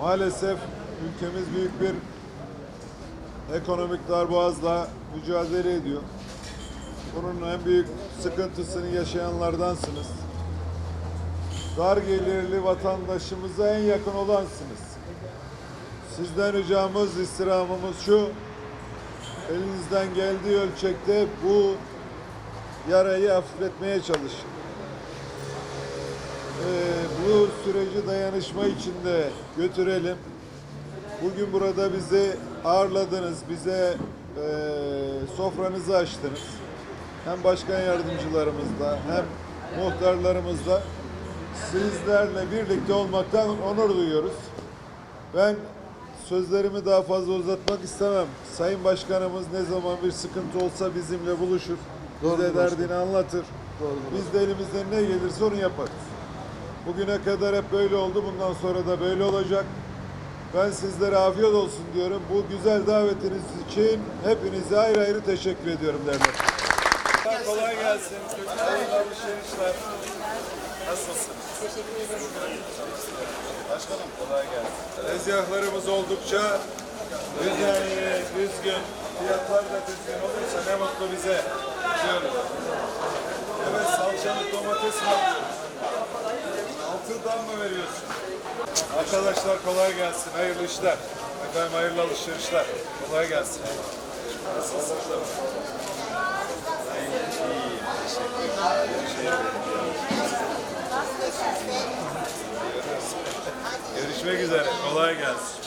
Maalesef ülkemiz büyük bir ekonomik darboğazla mücadele ediyor. Bunun en büyük sıkıntısını yaşayanlardansınız. Dar gelirli vatandaşımıza en yakın olansınız. Sizden ricamız, istirhamımız şu. Elinizden geldiği ölçekte bu yarayı hafifletmeye çalışın. Ee, bu süreci dayanışma içinde götürelim. Bugün burada bizi ağırladınız, bize e, sofranızı açtınız. Hem başkan yardımcılarımızla hem muhtarlarımızla sizlerle birlikte olmaktan onur duyuyoruz. Ben sözlerimi daha fazla uzatmak istemem. Sayın Başkanımız ne zaman bir sıkıntı olsa bizimle buluşur. Bize derdini anlatır. Biz de elimizden ne gelirse onu yaparız. Bugüne kadar hep böyle oldu. Bundan sonra da böyle olacak. Ben sizlere afiyet olsun diyorum. Bu güzel davetiniz için hepinize ayrı ayrı teşekkür ediyorum derler. Kolay gelsin. Hayırlı alışverişler. Nasılsınız? Teşekkür ederim. Başkanım kolay gelsin. Tezgahlarımız oldukça düzenli, düzgün. Fiyatlar da düzgün olursa ne mutlu bize diyoruz. Evet salçalı domates alıyoruz? Altıdan mı veriyorsun? Arkadaşlar kolay gelsin. Hayırlı işler. Efendim hayırlı alışverişler. Kolay gelsin. Nasılsınız? Görüşmek üzere. Kolay gelsin.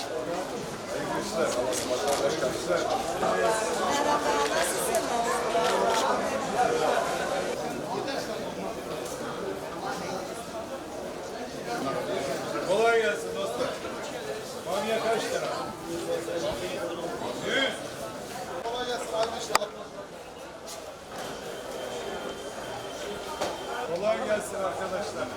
Kolay gelsin. Gelsin arkadaşlar.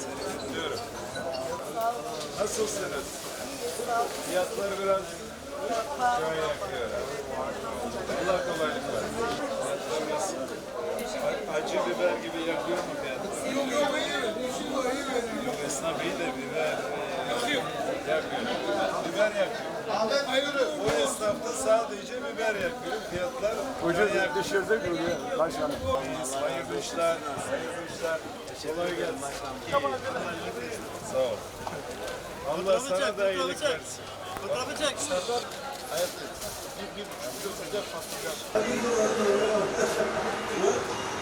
Seni izliyorum. Nasılsınız? Fiyatlar biraz an yakıyor. Allah kolaylık versin. Fiyatlar nasıl? Acı biber gibi yakıyor mu fiyatlar? Yok yok Yok esnaf iyi de biber e, yakıyor. Yakıyor. Biber yakıyor. Ahmet hayırlı. O esnafta sadece biber yakıyor. Fiyatlar Ucuz düşürdük bunu başkanım. Hayırlı işler. Hayırlı işler. Kolay gelsin. Sağ ol. Allah sana da iyilik versin. Fotoğrafı çek. Hayatım. Bir, bir, bir, bir, bir, bir, bir, bir, bir, bir, bir,